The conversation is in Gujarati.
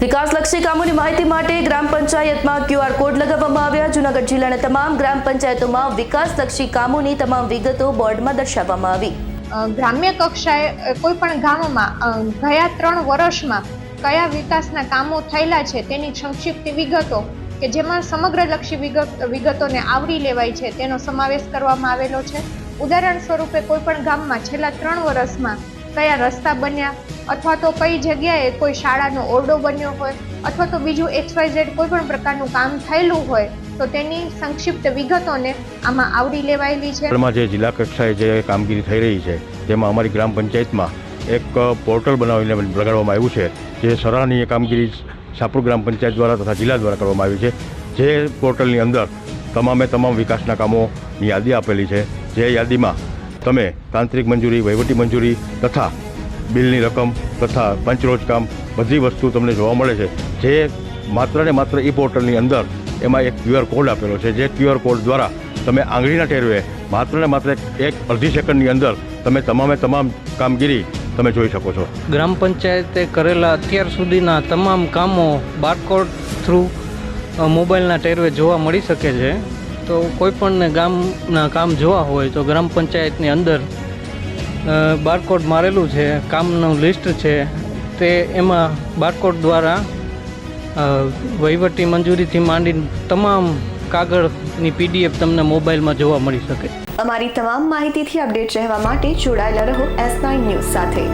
વિકાસલક્ષી કામોની માહિતી માટે ગ્રામ પંચાયતમાં ક્યુઆર કોડ લગાવવામાં આવ્યા. જૂનાગઢ જિલ્લાના તમામ ગ્રામ પંચાયતોમાં વિકાસલક્ષી કામોની તમામ વિગતો બોર્ડમાં દર્શાવવામાં આવી. ગ્રામ્ય કક્ષાએ કોઈ પણ ગામમાં ગયા ત્રણ વર્ષમાં કયા વિકાસના કામો થયેલા છે તેની સંક્ષિપ્ત વિગતો કે જેમાં સમગ્ર લક્ષી વિગત, વિગતોને આવરી લેવાય છે તેનો સમાવેશ કરવામાં આવેલો છે. ઉદાહરણ સ્વરૂપે કોઈ પણ ગામમાં છેલ્લા ત્રણ વર્ષમાં કયા રસ્તા બન્યા અથવા તો કઈ જગ્યાએ કોઈ શાળાનો ઓરડો બન્યો હોય, અથવા તો બીજું એક્સવાયઝેડ કોઈ પણ પ્રકારનું કામ થયેલું હોય, તો તેની સંક્ષિપ્ત વિગતોને આમાં આવરી લેવાયેલી છે. જે જિલ્લા કક્ષાએ જે કામગીરી થઈ રહી છે, તેમાં અમારી ગ્રામ પંચાયતમાં એક પોર્ટલ બનાવીને લગાડવામાં આવ્યું છે, જે સરાહનીય કામગીરી સાપુર ગ્રામ પંચાયત દ્વારા તથા જિલ્લા દ્વારા કરવામાં આવી છે. જે પોર્ટલની અંદર તમામે તમામ વિકાસના કામોની યાદી આપેલી છે. જે યાદીમાં તમે તાંત્રિક મંજૂરી, વહીવટી મંજૂરી તથા બિલની રકમ તથા પંચરોજ કામ બધી વસ્તુ તમને જોવા મળે છે. જે માત્ર ને માત્ર એ પોર્ટલની અંદર એમાં એક ક્યુઆર કોડ આપેલો છે. જે ક્યુઆર કોડ દ્વારા તમે આંગળીના ટેરવે માત્ર ને માત્ર એક- અડધી સેકન્ડની અંદર તમે તમામે તમામ કામગીરી તમે જોઈ શકો છો. ગ્રામ પંચાયતે કરેલા અત્યાર સુધીના તમામ કામો બારકોડ થ્રુ મોબાઈલના ટેરવે જોવા મળી શકે છે. તો કોઈ પણને ગામના કામ જોવા હોય તો ગ્રામ પંચાયતની અંદર બારકોડ મારેલું છે, કામનું લિસ્ટ છે, તે એમાં બારકોડ દ્વારા વહીવટી મંજૂરીથી માંડીને તમામ કાગળની પીડીએફ તમને મોબાઈલમાં જોવા મળી શકે. અમારી તમામ માહિતીથી અપડેટ રહેવા માટે જોડાયેલા રહો એસ નાઇન ન્યૂઝ સાથે.